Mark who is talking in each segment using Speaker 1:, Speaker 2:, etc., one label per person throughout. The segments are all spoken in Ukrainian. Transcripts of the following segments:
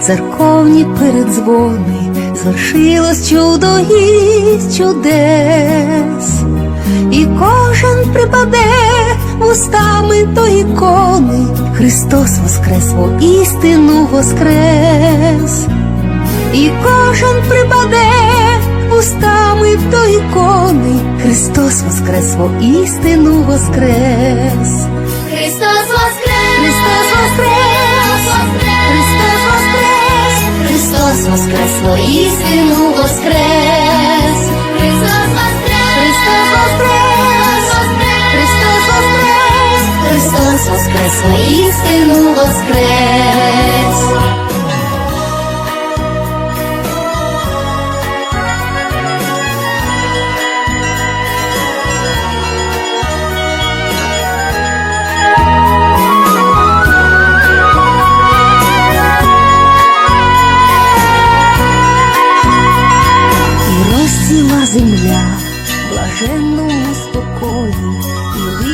Speaker 1: церковні передзвони, звершилось чудо із чудес, і кожен припаде вустами до ікони, Христос воскрес, во істину воскрес, і кожен припаде устами до ікони, Христос воскрес, істину воскрес.
Speaker 2: Христос воскрес!
Speaker 1: Христос, воскрес! Христос воскрес!
Speaker 2: Христос воскрес! Христос воскрес!
Speaker 1: Христос воскрес! істину воскрес! І розціла земля блаженному спокою і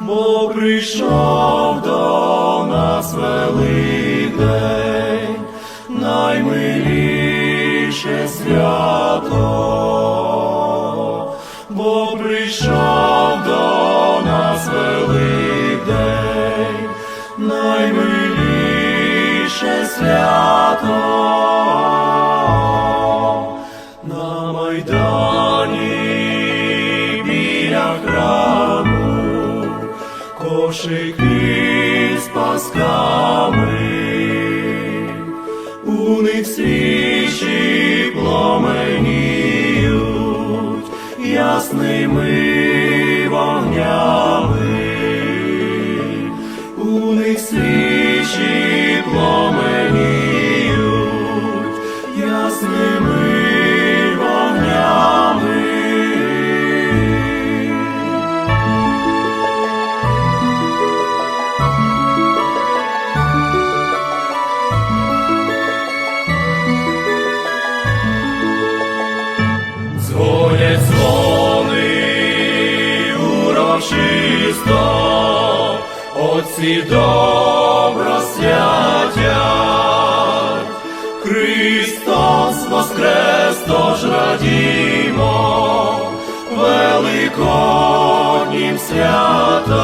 Speaker 3: Бо прийшов до нас великий, наймиліше свято, бо прийшов до нас великий, наймиліше свято кошики з пасками, у них свічі пломеніють ясними вогнями. У них свічі урочисто, отці добро святять. Христос воскрес, тож радімо, великоднім святам.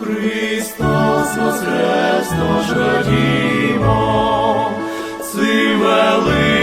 Speaker 3: Христос воскрес, тож радімо, цим великим